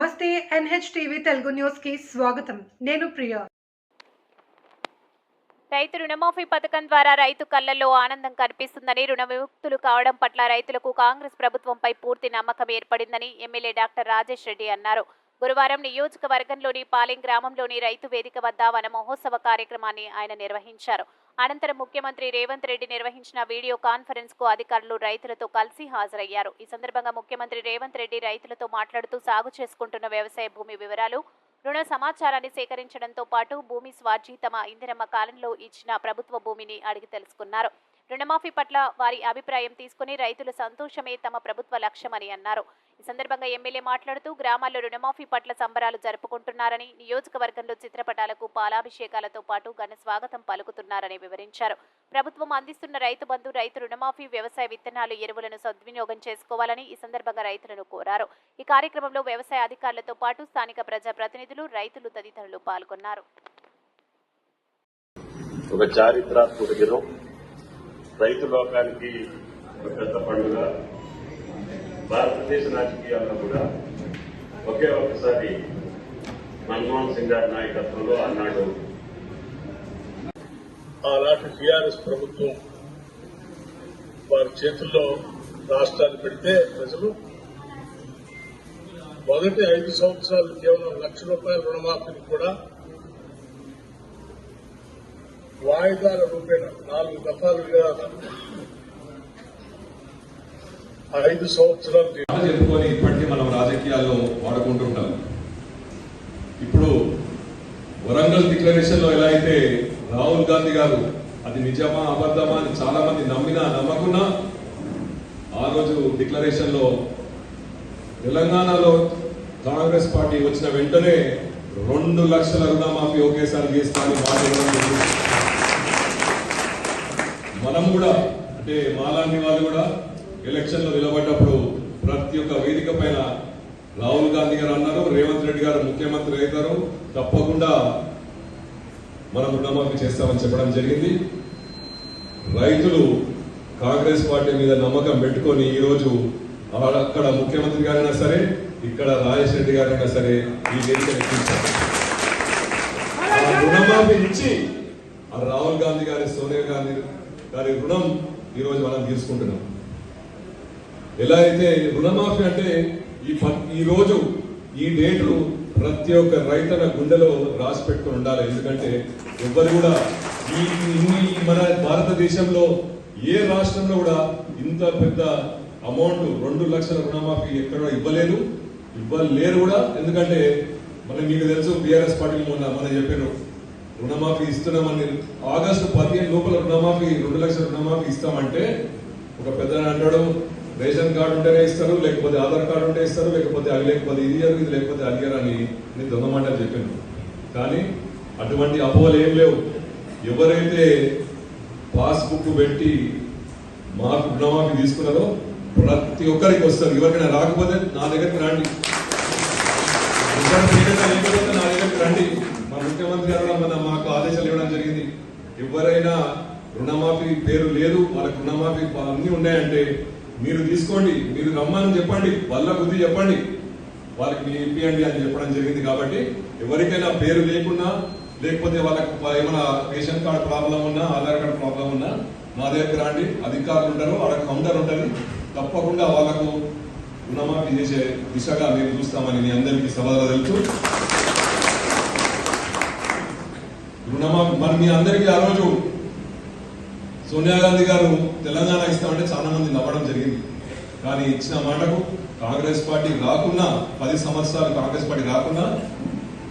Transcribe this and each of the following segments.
నమస్తే NH TV Telugu న్యూస్కి స్వాగతం. నేను ప్రియా. రైతు రుణమాఫీ పథకం ద్వారా రైతు కళ్ళలో ఆనందం కనిపిస్తుందని రుణ విముక్తులు కావడం పట్ల రైతులకు కాంగ్రెస్ ప్రభుత్వంపై పూర్తి నమ్మకం ఏర్పడిందని ఎమ్మెల్యే డాక్టర్ రాజేష్ రెడ్డి అన్నారు. గురువారం నియోజకవర్గంలోని పాలెం గ్రామంలోని రైతు వేదిక వద్ద వన మహోత్సవ కార్యక్రమాన్ని ఆయన నిర్వహించారు. అనంతరం ముఖ్యమంత్రి రేవంత్ రెడ్డి నిర్వహించిన వీడియో కాన్ఫరెన్స్కు అధికారులు రైతులతో కలిసి హాజరయ్యారు. ఈ సందర్భంగా ముఖ్యమంత్రి రేవంత్ రెడ్డి రైతులతో మాట్లాడుతూ సాగు చేసుకుంటున్న వ్యవసాయ భూమి వివరాలు రుణ సమాచారాన్ని సేకరించడంతో పాటు భూమి స్వార్జీ తమ ఇందిరమ్మ కాలంలో ఇచ్చిన ప్రభుత్వ భూమిని అడిగి తెలుసుకున్నారు. రుణమాఫీ పట్ల వారి అభిప్రాయం తీసుకుని రైతుల సంతోషమే తమ ప్రభుత్వ లక్ష్యమని అన్నారు. ఈ సందర్భంగా ఎమ్మెల్యే మాట్లాడుతూ గ్రామాల్లో రుణమాఫీ పట్ల సంబరాలు జరుపుకుంటున్నారని నియోజకవర్గంలో చిత్రపటాలకు పాలాభిషేకాలతో పాటు ఘన స్వాగతం పలుకుతున్నారని వివరించారు. ప్రభుత్వం అందిస్తున్న రైతు బంధు రైతు రుణమాఫీ వ్యవసాయ విత్తనాలు ఎరువులను సద్వినియోగం చేసుకోవాలని ఈ సందర్భంగా రైతులను కోరారు. ఈ కార్యక్రమంలో వ్యవసాయ అధికారులతో పాటు స్థానిక ప్రజా ప్రతినిధులు రైతులు తదితరులు పాల్గొన్నారు. ఒక చారిత్రాత్మక రైతు లోకానికి ఒక పెద్ద పండుగ. భారతదేశ రాజకీయాల్లో కూడా ఒకే ఒకసారి మన్మోహన్ సింగ్ గారి నాయకత్వంలో అన్నాడు. ఆనాటి టీఆర్ఎస్ ప్రభుత్వం వారి చేతుల్లో రాష్ట్రాన్ని పెడితే ప్రజలు మొదటి ఐదు సంవత్సరాలు కేవలం లక్ష రూపాయల రుణమాఫీని కూడా వాయిదాల రూపేణ నాలుగు దఫాలుగా ఐదు సంవత్సరాలు చెప్పుకొని ఇప్పటికీ మనం రాజకీయాల్లో వాడుకుంటుంటాం ఇప్పుడు వరంగల్ డిక్లరేషన్లో ఎలా అయితే రాహుల్ గాంధీ గారు అది నిజమా అబద్ధమా అని చాలా మంది నమ్మినా నమ్మకున్నా ఆ రోజు డిక్లరేషన్లో తెలంగాణలో కాంగ్రెస్ పార్టీ వచ్చిన వెంటనే రెండు లక్షల రుణమాఫీ ఒకేసారి చేస్తా మాట జరిగింది. మనం కూడా అంటే మాలాంటి వాళ్ళు కూడా ఎలక్షన్లో నిలబడ్డప్పుడు ప్రతి ఒక్క వేదిక పైన రాహుల్ గాంధీ గారు అన్నారు రేవంత్ రెడ్డి గారు ముఖ్యమంత్రి అవుతారు తప్పకుండా మనం రుణమాఫీ చేస్తామని చెప్పడం జరిగింది. రైతులు కాంగ్రెస్ పార్టీ మీద నమ్మకం పెట్టుకొని ఈ రోజు అక్కడ ముఖ్యమంత్రి గారైనా సరే ఇక్కడ రాజేష్ రెడ్డి గారైనా సరే ఈ వేదిక ఎక్కించారు రుణమాఫీ ఇచ్చి ఆ రాహుల్ గాంధీ గారి సోనియా గాంధీ దాని రుణం ఈరోజు మనం తీసుకుంటున్నాం. ఎలా అయితే రుణమాఫీ అంటే ఈ ప- ఈ ఈ డేట్లు ప్రతి ఒక్క రైతుల గుండెలో రాసి పెట్టుకుని ఉండాలి. ఎందుకంటే ఎవ్వరు కూడా ఈ ఇన్ని మన భారతదేశంలో ఏ రాష్ట్రంలో కూడా ఇంత పెద్ద అమౌంట్ రెండు లక్షల రుణమాఫీ ఎక్కడ ఇవ్వలేదు. ఇవ్వలేరు కూడా. ఎందుకంటే మనం మీకు తెలుసు బీఆర్ఎస్ పార్టీ మొన్న మన చెప్పారు రుణమాఫీ ఇస్తున్నామని ఆగస్టు పదిహేను లోపల రుణమాఫీ రెండు లక్షల రుణమాఫీ ఇస్తామంటే ఒక పెద్ద అంటాడు రేషన్ కార్డు ఉంటేనే ఇస్తారు లేకపోతే ఆధార్ కార్డు ఉంటే ఇస్తారు లేకపోతే అది లేకపోతే ఇది ఇయ్యరు, ఇది లేకపోతే అది అని నేను దొంగమాట చెప్పాను. కానీ అటువంటి అపోహలు ఏం లేవు. ఎవరైతే పాస్బుక్ పెట్టి మాకు రుణమాఫీ తీసుకున్నారో ప్రతి ఒక్కరికి వస్తారు. ఎవరికైనా రాకపోతే నా దగ్గరికి రండి. నా దగ్గరికి రండి. ముఖ్యమంత్రి గారు మన మాకు ఆదేశాలు ఇవ్వడం జరిగింది. ఎవరైనా రుణమాఫీ పేరు లేదు వాళ్ళకి రుణమాఫీ అన్నీ ఉన్నాయంటే మీరు తీసుకోండి మీరు రమ్మని చెప్పండి వాళ్ళ బుద్ధి చెప్పండి. వాళ్ళకి మీరు ఇప్పియండి అని చెప్పడం జరిగింది కాబట్టి ఎవరికైనా పేరు లేకున్నా లేకపోతే వాళ్ళకి ఏమైనా రేషన్ కార్డు ప్రాబ్లం ఉన్నా ఆధార్ కార్డు ప్రాబ్లం ఉన్నా మా దగ్గర రాండి. అధికారులు ఉంటారు వాళ్ళ కౌంటర్ ఉంటుంది. తప్పకుండా వాళ్ళకు రుణమాఫీ చేసే దిశగా మేము చూస్తామని మీ అందరికీ సవాలు తెలుసు మరి మీ అందరికీ ఆ రోజు సోనియా గాంధీ గారు తెలంగాణ ఇస్తామంటే చాలా మంది నవ్వడం జరిగింది. కానీ ఇచ్చిన మాటకు కాంగ్రెస్ పార్టీ రాకున్నా పది సంవత్సరాలు కాంగ్రెస్ పార్టీ రాకున్నా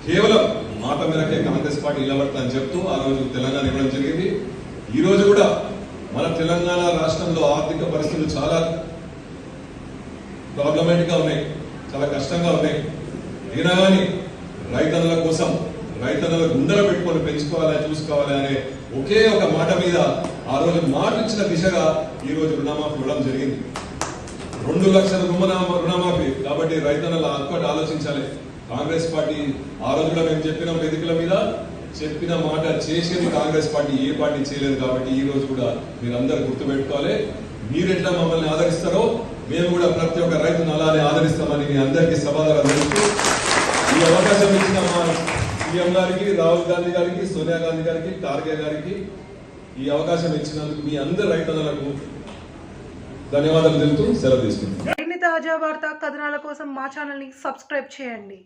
కేవలం మాట మేరకే కాంగ్రెస్ పార్టీ నిలబడతానని చెప్తూ ఆ రోజు తెలంగాణ ఇవ్వడం జరిగింది. ఈ రోజు కూడా మన తెలంగాణ రాష్ట్రంలో ఆర్థిక పరిస్థితులు చాలా ప్రాబ్లమేటిక్గా ఉన్నాయి చాలా కష్టంగా ఉన్నాయి. అయినా కానీ రైతన్నుల కోసం రైతన్నల గుండెలు పెట్టుకొని పెంచుకోవాలా చూసుకోవాలా అనే ఒకే ఒక మాట మీద ఆ రోజు మాట ఇచ్చిన దిశగా ఈ రోజు రుణమాఫీ ఇవ్వడం జరిగింది. రెండు లక్షల రుణమా రుణమాఫీ. కాబట్టి రైతన్నల అక్కడ ఆలోచించాలి. కాంగ్రెస్ పార్టీ ఆ రోజు కూడా మేము చెప్పిన వేదికల మీద చెప్పిన మాట చేసేది కాంగ్రెస్ పార్టీ ఏ పార్టీ చేయలేదు కాబట్టి ఈ రోజు కూడా మీరందరూ గుర్తుపెట్టుకోవాలి మీరు ఎట్లా మమ్మల్ని ఆదరిస్తారో మేము కూడా ప్రతి ఒక్క రైతును అలానే ఆదరిస్తామని మీ అందరికీ సమాధానం ఈ అవకాశం ఇచ్చిన మా సీఎం గారికి రాహుల్ గాంధీ గారికి సోనియా గాంధీ గారికి ఖార్గే గారికి ఈ అవకాశం ఇచ్చినందుకు మీ అందరి రైతన్నలకు ధన్యవాదాలు తెలుపుతూ సెలవు తీసుకుంటాం మరిన్ని తాజా వార్త కథనాల కోసం మా ఛానల్ని సబ్స్క్రైబ్ చేయండి.